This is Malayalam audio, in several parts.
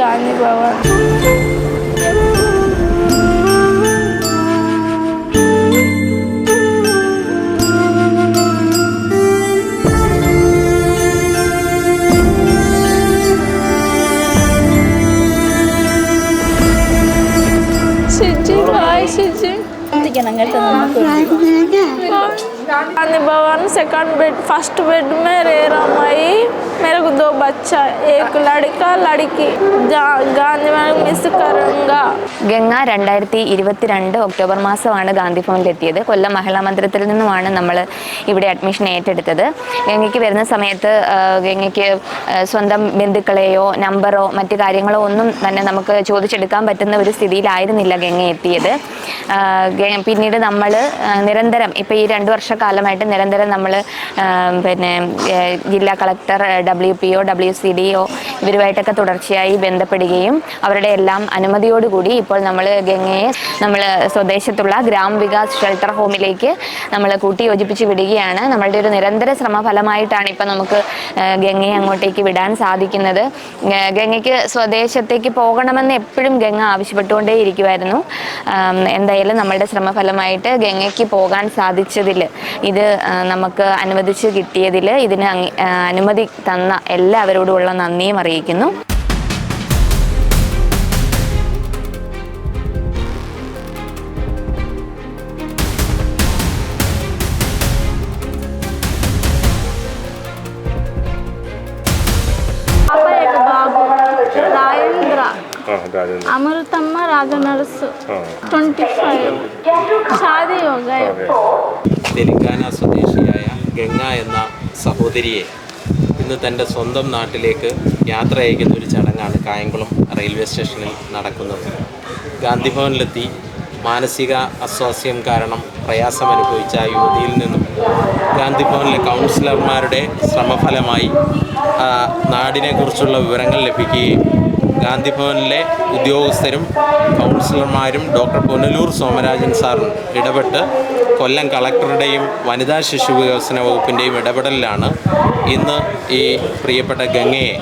గాంధీ భవన్ సిజ్జి హాయ్ సిజ్జి गांधी भवन सेकंड को दो बच्चा एक लड़का लड़की जा- गांधी भवन मिस करूंगा ഗംഗ രണ്ടായിരത്തി ഇരുപത്തിരണ്ട് ഒക്ടോബർ മാസമാണ് ഗാന്ധി ഭവനിലെത്തിയത് കൊല്ലം മഹിളാ മന്ദിരത്തിൽ നിന്നുമാണ് നമ്മൾ ഇവിടെ അഡ്മിഷൻ ഏറ്റെടുത്തത് ഗംഗയ്ക്ക് വരുന്ന സമയത്ത് ആ, ഗംഗയ്ക്ക് ആ, സ്വന്തം ബന്ധുക്കളെയോ നമ്പറോ മറ്റു കാര്യങ്ങളോ ഒന്നും തന്നെ നമുക്ക് ചോദിച്ചെടുക്കാൻ പറ്റുന്ന ഒരു സ്ഥിതിയിലായിരുന്നില്ല ഗംഗ എത്തിയത് ആ, ഗ- പിന്നീട് നമ്മൾ നിരന്തരം ഇപ്പോൾ ഈ രണ്ട് വർഷക്കാലമായിട്ട് നിരന്തരം നമ്മൾ പിന്നെ ജില്ലാ collector W P O W C D O ഇവരുമായിട്ടൊക്കെ തുടർച്ചയായി ബന്ധപ്പെടുകയും അവരുടെ എല്ലാം അനുമതിയോടുകൂടി ഇപ്പോൾ നമ്മൾ ഗംഗയെ നമ്മൾ സ്വദേശത്തുള്ള ഗ്രാമവികാസ് ഷെൽട്ടർ ഹോമിലേക്ക് നമ്മൾ കൂട്ടി യോജിപ്പിച്ച് വിടുകയാണ്. നമ്മളുടെ ഒരു നിരന്തര ശ്രമഫലമായിട്ടാണ് ഇപ്പം നമുക്ക് ഗംഗയെ അങ്ങോട്ടേക്ക് വിടാൻ സാധിക്കുന്നത്. ഗംഗയ്ക്ക് സ്വദേശത്തേക്ക് പോകണമെന്ന് എപ്പോഴും ഗംഗ ആവശ്യപ്പെട്ടുകൊണ്ടേ ഇരിക്കുമായിരുന്നു ആം, എന്തായാലും നമ്മളുടെ ശ്രമഫലമായിട്ട് ഗംഗയ്ക്ക് പോകാൻ സാധിച്ചതിൽ ഇത് നമുക്ക് അനുവദിച്ച് കിട്ടിയതിൽ ഇതിന് അനുമതി തന്ന എല്ലാവരോടുമുള്ള നന്ദിയും അറിയിക്കുന്നു. अमृतम्मा राजा नर्स हाँ ट्वेंटी फाइव शादी हो गए തെലങ്കാന സ്വദേശിയായ ഗംഗ എന്ന സഹോദരിയെ ഇന്ന് തൻ്റെ സ്വന്തം നാട്ടിലേക്ക് യാത്ര അയക്കുന്ന ഒരു ചടങ്ങാണ് കായംകുളം റെയിൽവേ സ്റ്റേഷനിൽ നടക്കുന്നത് ഗാന്ധിഭവനിലെത്തി മാനസിക അസ്വാസ്ഥ്യം കാരണം പ്രയാസം അനുഭവിച്ച ആ യുവതിയിൽ നിന്നും ഗാന്ധിഭവനിലെ കൗൺസിലർമാരുടെ ശ്രമഫലമായി നാടിനെക്കുറിച്ചുള്ള വിവരങ്ങൾ ലഭിക്കുകയും ഗാന്ധിഭവനിലെ ഉദ്യോഗസ്ഥരും കൗൺസിലർമാരും ഡോക്ടർ പുനലൂർ സോമരാജൻ സാറും ഇടപെട്ട് കൊല്ലം കളക്ടറുടെയും വനിതാ ശിശു വികസന വകുപ്പിന്റെയും ഇടപെടലിലാണ് ഇന്ന് ഈ പ്രിയപ്പെട്ട ഗംഗയെ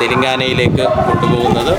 തെലങ്കാനയിലേക്ക് കൊണ്ടുപോകുന്നത്.